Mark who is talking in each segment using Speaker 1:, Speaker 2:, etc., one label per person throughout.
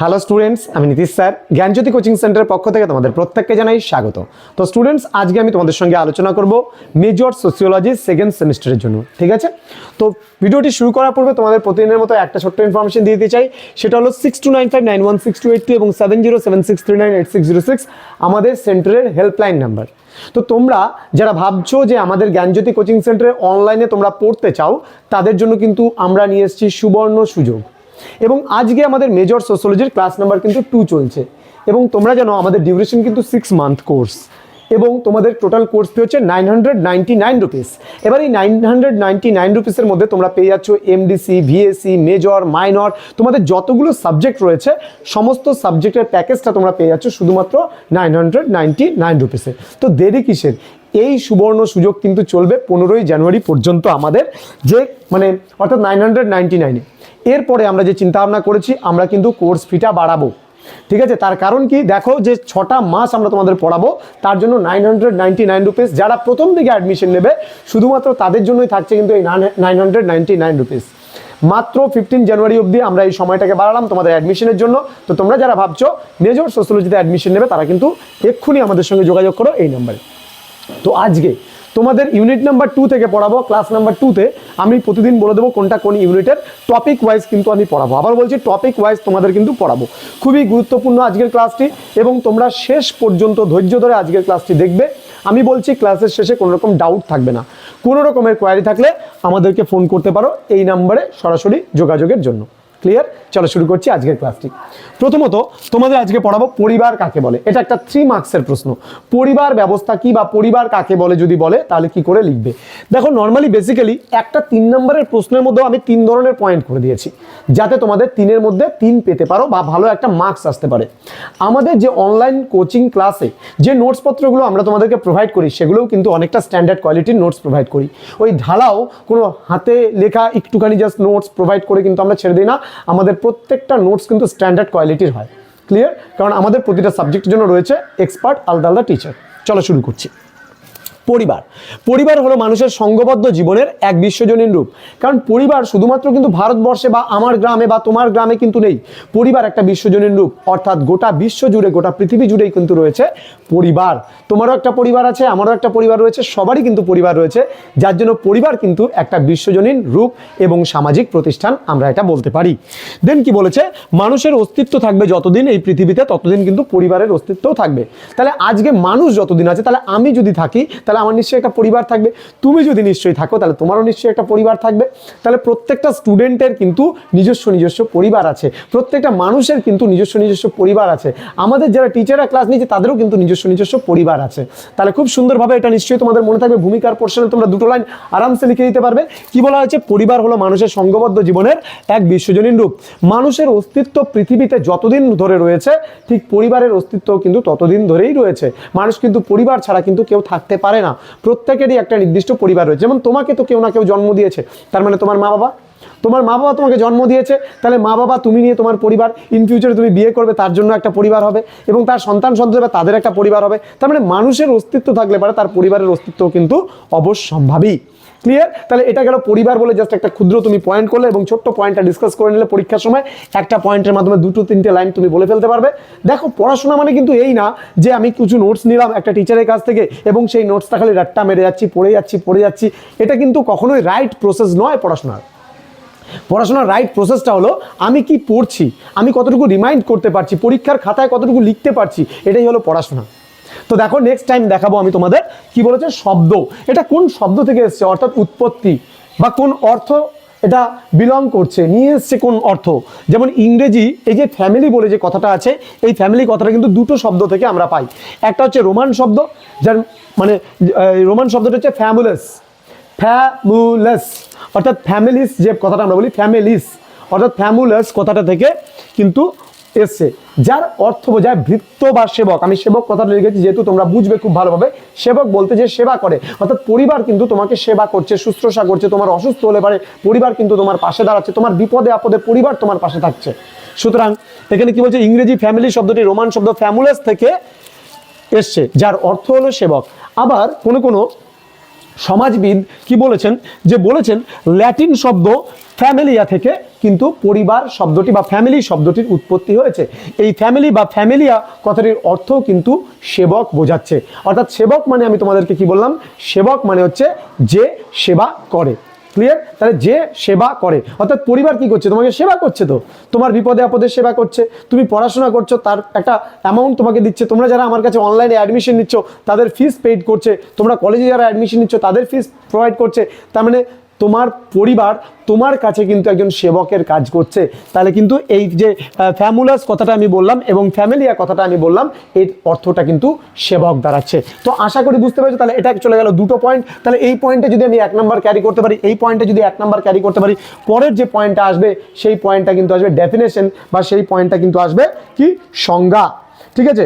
Speaker 1: Hello students আমি Nitish sir. জ্ঞানজ্যোতি coaching সেন্টারের পক্ষ থেকে তোমাদের প্রত্যেককে জানাই স্বাগত। তো স্টুডেন্টস আজকে আমি তোমাদের সঙ্গে আলোচনা করব মেজর সোসিওলজি সেকেন্ড সেমিস্টারের জন্য, ঠিক আছে? তো ভিডিওটি শুরু করার পূর্বে তোমাদের প্রতিদিনের মতো একটা ছোট্ট ইনফরমেশন দিয়ে দিতে চাই। সেটা হলো six two nine five nine one six two eight two এবং seven zero seven six three nine eight six zero six আমাদের সেন্টারের হেল্পলাইন নাম্বার তো তোমরা যারা ভাবছ যে আমাদের জ্ঞানজ্যোতি কোচিং সেন্টারে অনলাইনে তোমরা পড়তে চাও, তাদের জন্য কিন্তু আমরা নিয়ে এসেছি সুবর্ণ সুযোগ। এবং আজকে আমাদের মেজর সোশ্যোলজির ক্লাস নাম্বার কিন্তু টু চলছে। এবং তোমরা জানো, আমাদের ডিউরেশন কিন্তু সিক্স মান্থ কোর্স এবং তোমাদের টোটাল কোর্স ফি হচ্ছে nine hundred ninety nine rupees এবার এই নাইন হান্ড্রেড নাইনটি নাইন রুপিসের মধ্যে তোমরা পেয়ে যাচ্ছ এমডিসি ভিএসি মেজর মাইনর তোমাদের যতগুলো সাবজেক্ট রয়েছে, সমস্ত সাবজেক্টের প্যাকেজটা তোমরা পেয়ে যাচ্ছ শুধুমাত্র নাইন হান্ড্রেড নাইনটি নাইন রুপিসে তো দেরি কিসের? এই সুবর্ণ সুযোগ কিন্তু চলবে পনেরোই জানুয়ারি পর্যন্ত আমাদের যে মানে অর্থাৎ নাইন হান্ড্রেড নাইনটি নাইনে এরপরে আমরা যে চিন্তা ভাবনা করেছি, আমরা কিন্তু কোর্স ফিটা বাড়াবো। ঠিক আছে? তার কারণ কি? দেখো যে ছটা মাস আমরা তোমাদের পড়াবো, তার জন্য nine hundred ninety nine rupees যারা প্রথম দিকে অ্যাডমিশন নেবে, শুধুমাত্র তাদের জন্যই থাকছে কিন্তু এই nine hundred ninety nine rupees মাত্র ফিফটিন জানুয়ারি অবধি আমরা এই সময়টাকে বাড়ালাম তোমাদের অ্যাডমিশনের জন্য। তো তোমরা যারা ভাবছ মেজর সোশ্যোলজিতে অ্যাডমিশন নেবে, তারা কিন্তু এক্ষুনি আমাদের সঙ্গে যোগাযোগ করো এই নাম্বারে তো আজকে তোমাদের ইউনিট নাম্বার টু থেকে পড়াবো ক্লাস নাম্বার টুতে আমি প্রতিদিন বলে দেবো কোনটা কোন ইউনিটের টপিক ওয়াইজ কিন্তু আমি পড়াবো। আবার বলছি টপিক ওয়াইজ তোমাদের কিন্তু পড়াবো। খুবই গুরুত্বপূর্ণ আজকের ক্লাসটি এবং তোমরা শেষ পর্যন্ত ধৈর্য ধরে আজকের ক্লাসটি দেখবে। আমি বলছি ক্লাসের শেষে কোনো রকম ডাউট থাকবে না। কোনো রকমের কোয়ারি থাকলে আমাদেরকে ফোন করতে পারো এই নাম্বারে সরাসরি যোগাযোগের জন্য। ক্লিয়ার চলো শুরু করছি আজকের ক্লাসটি প্রথমত, তোমাদের আজকে পড়াবো পরিবার কাকে বলে। এটা একটা থ্রি মার্কসের প্রশ্ন। পরিবার ব্যবস্থা কি বা পরিবার কাকে বলে যদি বলে, তাহলে কি করে লিখবে? দেখো নর্মালি বেসিক্যালি একটা তিন নম্বরের প্রশ্নের মধ্যেও আমি তিন ধরনের পয়েন্ট করে দিয়েছি, যাতে তোমাদের তিনের মধ্যে তিন পেতে পারো বা ভালো একটা মার্কস আসতে পারে। আমাদের যে অনলাইন কোচিং ক্লাসে যে নোটসপত্রগুলো আমরা তোমাদেরকে প্রোভাইড করি, সেগুলোও কিন্তু অনেকটা স্ট্যান্ডার্ড কোয়ালিটির নোটস প্রোভাইড করি। ওই ঢালাও কোনো হাতে লেখা একটুখানি জাস্ট নোটস প্রোভাইড করে কিন্তু আমরা ছেড়ে দিই না। আমাদের প্রত্যেকটা নোটস কিন্তু স্ট্যান্ডার্ড কোয়ালিটির হয়। ক্লিয়ার কারণ আমাদের প্রতিটা সাবজেক্টের জন্য রয়েছে এক্সপার্ট, আলাদা আলাদা টিচার। চলো শুরু করছি। পরিবার। পরিবার হলো মানুষের সঙ্গবদ্ধ জীবনের এক বিশ্বজনীন রূপ। কারণ পরিবার শুধুমাত্র কিন্তু ভারতবর্ষে বা আমার গ্রামে বা তোমার গ্রামে কিন্তু নেই। পরিবার একটা বিশ্বজনীন রূপ। অর্থাৎ গোটা বিশ্ব জুড়ে, গোটা পৃথিবী জুড়েই কিন্তু রয়েছে পরিবার। তোমারও একটা পরিবার আছে, আমারও একটা পরিবার রয়েছে, সবারই কিন্তু পরিবার রয়েছে। যার জন্য পরিবার কিন্তু একটা বিশ্বজনীন রূপ এবং সামাজিক প্রতিষ্ঠান আমরা এটা বলতে পারি। দেন কি বলেছে? মানুষের অস্তিত্ব থাকবে যতদিন এই পৃথিবীতে, ততদিন কিন্তু পরিবারের অস্তিত্বও থাকবে। তাহলে আজকে মানুষ যতদিন আছে, তাহলে আমি যদি থাকি, তাহলে আমার নিশ্চয়ই একটা পরিবার থাকবে। তুমি যদি নিশ্চয়ই থাকো, তাহলে তোমারও নিশ্চয়ই একটা পরিবার থাকবে। তাহলে প্রত্যেকটা স্টুডেন্টের কিন্তু নিজস্ব নিজস্ব পরিবার আছে। প্রত্যেকটা মানুষের কিন্তু নিজস্ব নিজস্ব পরিবার আছে। আমাদের যারা টিচাররা ক্লাস নিচ্ছে, তাদেরও কিন্তু নিজস্ব নিজস্ব পরিবার আছে। তাহলে খুব সুন্দরভাবে এটা নিশ্চয়ই তোমাদের মনে থাকবে। ভূমিকার পোর্শনে তোমরা দুটো লাইন আরামসে লিখে দিতে পারবে। কি বলা হয়েছে? পরিবার হলো মানুষের সঙ্গবদ্ধ জীবনের এক বিশ্বজনীন রূপ। মানুষের অস্তিত্ব পৃথিবীতে যতদিন ধরে রয়েছে, ঠিক পরিবারের অস্তিত্ব কিন্তু ততদিন ধরেই রয়েছে। মানুষ কিন্তু পরিবার ছাড়া কিন্তু কেউ থাকতে পারে না। প্রত্যেকেরই একটা নির্দিষ্ট পরিবার রয়েছে। যেমন তোমাকে তো কেউ না কেউ জন্ম দিয়েছে। তার মানে তোমার মা বাবা তোমার মা বাবা তোমাকে জন্ম দিয়েছে, তাহলে মা বাবা তুমি নিয়ে তোমার পরিবার ইন ফিউচারে তুমি বিয়ে করবে, তার জন্য একটা পরিবার হবে এবং তার সন্তান সন্তান হবে তাদের একটা পরিবার হবে। তার মানে মানুষের অস্তিত্ব থাকলে পারে তার পরিবারের অস্তিত্ব কিন্তু অবশ্যম্ভাবী। ক্লিয়ার তাহলে এটা গেল পরিবার বলে জাস্ট একটা ক্ষুদ্র তুমি পয়েন্ট করলে এবং ছোট্ট পয়েন্টটা ডিসকাস করে নিলে পরীক্ষার সময়। একটা পয়েন্টের মাধ্যমে দুটো তিনটে লাইন তুমি বলে ফেলতে পারবে। দেখো, পড়াশোনা মানে কিন্তু এই না যে আমি কিছু নোটস নিলাম একটা টিচারের কাছ থেকে এবং সেই নোটসটা খালি রাট্টা মেরে যাচ্ছি, পড়ে যাচ্ছি পড়ে যাচ্ছি। এটা কিন্তু কখনোই রাইট প্রসেস নয় পড়াশোনার। পড়াশোনার রাইট প্রসেসটা হলো, আমি কি পড়ছি, আমি কতটুকু রিমাইন্ড করতে পারছি, পরীক্ষার খাতায় কতটুকু লিখতে পারছি, এটাই হলো পড়াশোনা। তো দেখো নেক্সট টাইম দেখাবো আমি তোমাদের কি বলেছে, শব্দ। এটা কোন শব্দ থেকে এসছে? অর্থাৎ উৎপত্তি। বা কোন অর্থ এটা বিলং করছে, নিয়ে এসছে কোন অর্থ? যেমন ইংরেজি, এই যে ফ্যামিলি বলে যে কথাটা আছে, এই ফ্যামিলি কথাটা কিন্তু দুটো শব্দ থেকে আমরা পাই। একটা হচ্ছে রোমান শব্দ, যার মানে রোমান শব্দটা হচ্ছে ফ্যামুলাস ফ্যামুলাস অর্থাৎ ফ্যামিলিস যে কথাটা আমরা বলি ফ্যামিলিস অর্থাৎ ফ্যামুলাস কথাটা থেকে কিন্তু এসছে, যার অর্থ বোঝায় ভৃত্য বা সেবক। আমি সেবক কথাটা লিখেছি যেহেতু তোমরা বুঝবে খুব ভালোভাবে। সেবক বলতে যে সেবা করে, অর্থাৎ পরিবার কিন্তু তোমাকে সেবা করছে, শুশ্রূষা করছে, তোমার অসুস্থ হলে পারে পরিবার কিন্তু তোমার পাশে দাঁড়াচ্ছে, তোমার বিপদে আপদে পরিবার তোমার পাশে থাকছে। সুতরাং এখানে কি বলছে? ইংরেজি ফ্যামিলি শব্দটি, রোমান শব্দ ফ্যামুলাস থেকে এসছে, যার অর্থ হলো সেবক। আবার কোনো কোনো সমাজবিদ কি বলেছেন? যে বলেছেন, ল্যাটিন শব্দ ফ্যামিলিয়া থেকে কিন্তু পরিবার শব্দটি বা ফ্যামিলি শব্দটির উৎপত্তি হয়েছে। এই ফ্যামিলি বা ফ্যামিলিয়া কথাটির অর্থ কিন্তু সেবক বোঝাচ্ছে। অর্থাৎ সেবক মানে আমি তোমাদেরকে কি বললাম? সেবক মানে হচ্ছে যে সেবা করে। ক্লিয়ার তাহলে যে সেবা করে, অর্থাৎ পরিবার কি করছে? তোমাকে সেবা করছে তো। তোমার বিপদে আপদে সেবা করছে। তুমি পড়াশোনা করছ, তার একটা অ্যামাউন্ট তোমাকে দিচ্ছে। তোমরা যারা আমার কাছে অনলাইনে অ্যাডমিশন নিচ্ছ, তাদের ফিস পেইড করছে। তোমরা কলেজে যারা অ্যাডমিশন নিচ্ছ, তাদের ফিস প্রোভাইড করছে। তার মানে তোমার পরিবার তোমার কাছে কিন্তু একজন সেবকের কাজ করছে। তাহলে কিন্তু এই যে ফ্যামুলাস কথাটা আমি বললাম এবং ফ্যামিলিয়া কথাটা আমি বললাম, এর অর্থটা কিন্তু সেবক দাঁড়াচ্ছে। তো আশা করি বুঝতে পেরেছ, তাহলে এটা চলে গেল দুটো পয়েন্ট তাহলে এই পয়েন্টে যদি আমি এক নাম্বার ক্যারি করতে পারি, এই পয়েন্টে যদি এক নাম্বার ক্যারি করতে পারি, পরের যে পয়েন্টটা আসবে, সেই পয়েন্টটা কিন্তু আসবে ডেফিনেশন বা সেই পয়েন্টটা কিন্তু আসবে কি? সংজ্ঞা। ঠিক আছে?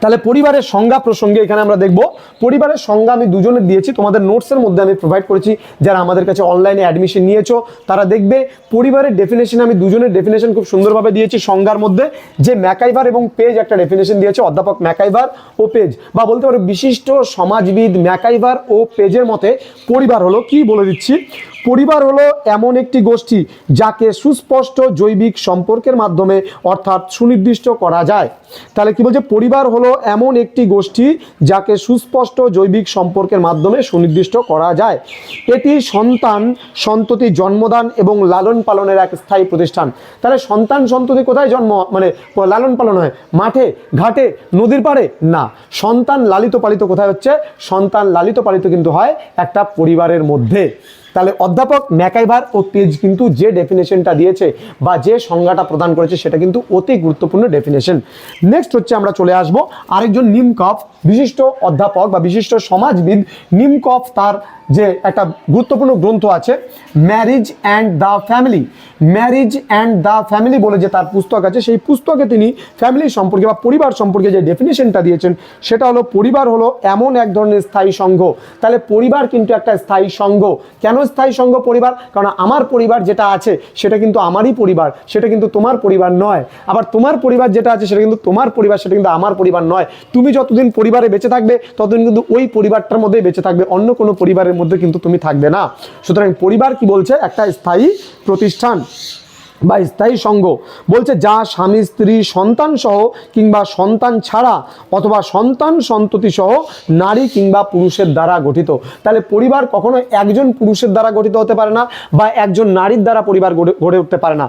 Speaker 1: তাহলে পরিবারের সংজ্ঞা প্রসঙ্গে এখানে আমরা দেখব। পরিবারের সংজ্ঞা আমি দুজনের দিয়েছি, তোমাদের নোটসের মধ্যে আমি প্রোভাইড করেছি, যারা আমাদের কাছে অনলাইনে অ্যাডমিশন নিয়েছো, তারা দেখবে পরিবারের ডেফিনেশন আমি দুজনের ডেফিনেশন খুব সুন্দরভাবে দিয়েছি। সংজ্ঞার মধ্যে যে ম্যাকাইভার এবং পেজ একটা ডেফিনেশন দিয়েছে, অধ্যাপক ম্যাকাইভার ও পেজ বা বলতে পারো বিশিষ্ট সমাজবিদ ম্যাকাইভার ও পেজের মতে পরিবার হলো, কি বলে দিচ্ছি? পরিবার হলো এমন একটি গোষ্ঠী যাকে সুস্পষ্ট জৈবিক সম্পর্কের মাধ্যমে অর্থাৎ সুনির্দিষ্ট করা যায়। তাহলে কি বলছে? পরিবার হলো এমন একটি গোষ্ঠী যাকে সুস্পষ্ট জৈবিক সম্পর্কের মাধ্যমে সুনির্দিষ্ট করা যায়। এটি সন্তান সন্ততি জন্মদান এবং লালন পালনের এক স্থায়ী প্রতিষ্ঠান। তাহলে সন্তান সন্ততি কোথায় জন্ম? মানে লালন পালন হয়? মাঠে, ঘাটে, নদীর পাড়ে? না। সন্তান লালিত পালিত কোথায় হচ্ছে? সন্তান লালিত পালিত কিন্তু হয় একটা পরিবারের মধ্যে। তাহলে অধ্যাপক ম্যাকাইভার ও পেজ কিন্তু যে ডেফিনেশনটা দিয়েছে বা যে সংজ্ঞাটা প্রদান করেছে সেটা কিন্তু অতি গুরুত্বপূর্ণ ডেফিনেশন। নেক্সট হচ্ছে আমরা চলে আসব আরেকজন নিমকফ, বিশিষ্ট অধ্যাপক বা বিশিষ্ট সমাজবিদ। নিমকফ তার যে একটা গুরুত্বপূর্ণ গ্রন্থ আছে marriage and the family marriage and the family বলে যে তার পুস্তক আছে, সেই পুস্তকে তিনি ফ্যামিলি সম্পর্কে বা পরিবার সম্পর্কে যে ডেফিনেশনটা দিয়েছেন, সেটা হলো, পরিবার হলো এমন এক ধরনের স্থায়ী সংঘ তাহলে পরিবার কিন্তু একটা স্থায়ী সংঘ কেন স্থায়ী সংঘ পরিবার, কারণ আমার পরিবার যেটা আছে সেটা কিন্তু আমারই পরিবার, সেটা কিন্তু তোমার পরিবার নয়। আবার তোমার পরিবার যেটা আছে সেটা কিন্তু তোমার পরিবার, সেটা কিন্তু আমার পরিবার নয়। তুমি যতদিন পরিবারে বেঁচে থাকবে, ততদিন কিন্তু ওই পরিবারটার মধ্যেই বেঁচে থাকবে, অন্য কোনো পরিবারের মধ্যে কিন্তু তুমি থাকবে না। সুতরাং পরিবার কি বলছে? একটা স্থায়ী প্রতিষ্ঠান। বা স্থায়ী সঙ্গ। বলছে যা স্বামী, স্ত্রী, সন্তান সহ কিংবা সন্তান ছাড়া অথবা সন্তান সন্ততি সহ নারী কিংবা পুরুষের দ্বারা গঠিত। তাহলে পরিবার কখনো একজন পুরুষের দ্বারা গঠিত হতে পারে না বা একজন নারীর দ্বারা পরিবার গড়ে উঠতে পারে না।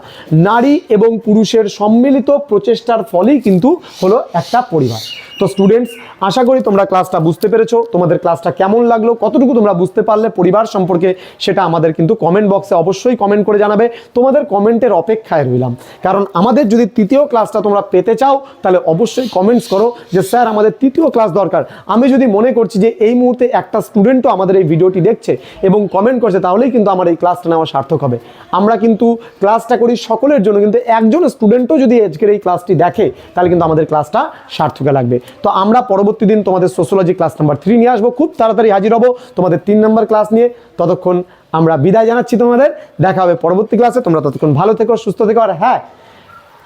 Speaker 1: নারী এবং পুরুষের সম্মিলিত প্রচেষ্টার ফলেই কিন্তু হলো একটা পরিবার। তো স্টুডেন্টস আশা করি তোমরা ক্লাসটা বুঝতে পেরেছ। তোমাদের ক্লাসটা কেমন লাগল, কতটুকু তোমরা বুঝতে পারলে পরিবার সম্পর্কে সেটা আমাদের কিন্তু কমেন্ট বক্সে অবশ্যই কমেন্ট করে জানাবে। তোমাদের কমেন্টের অপেক্ষায় রইলাম। কারণ আমাদের যদি তৃতীয় ক্লাসটা তোমরা পেতে চাও, তাহলে অবশ্যই কমেন্টস করো যে, স্যার, আমাদের তৃতীয় ক্লাস দরকার। আমি যদি মনে করছি যে, এই মুহূর্তে একটা স্টুডেন্টও আমাদের এই ভিডিওটি দেখছে এবং কমেন্ট করছে, তাহলেই কিন্তু আমার এই ক্লাসটা নেওয়া সার্থক হবে। আমরা কিন্তু ক্লাসটা করি সকলের জন্য, কিন্তু একজন স্টুডেন্টও যদি আজকের এই ক্লাসটি দেখে, তাহলে কিন্তু আমাদের ক্লাসটা সার্থকে লাগবে। তো আমরা পরবর্তী দিন তোমাদের সোশ্যোলজি ক্লাস নাম্বার থ্রি নিয়ে আসব। খুব তাড়াতাড়ি হাজির হব তোমাদের তিন নম্বর ক্লাস নিয়ে। ততক্ষণ আমরা বিদায় জানাচ্ছি তোমাদের। দেখা হবে পরবর্তী ক্লাসে। তোমরা ততক্ষণ ভালো থেকো, সুস্থ থেকো। আর হ্যাঁ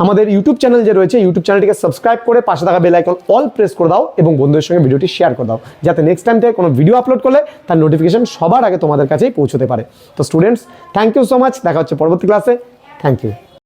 Speaker 1: আমাদের ইউটিউব চ্যানেল যে রয়েছে ইউটিউব চ্যানেলটিকে সাবস্ক্রাইব করে পাশে থাকা বেল আইকন অল প্রেস করে দাও এবং বন্ধুদের সঙ্গে ভিডিওটি শেয়ার করে দাও। যাতে নেক্সট টাইম থেকে কোনো ভিডিও আপলোড করলে তার নোটিফিকেশন সবার আগে তোমাদের কাছেই পৌঁছতে পারে। তো students thank you so much দেখা হচ্ছে পরবর্তী ক্লাসে থ্যাংক ইউ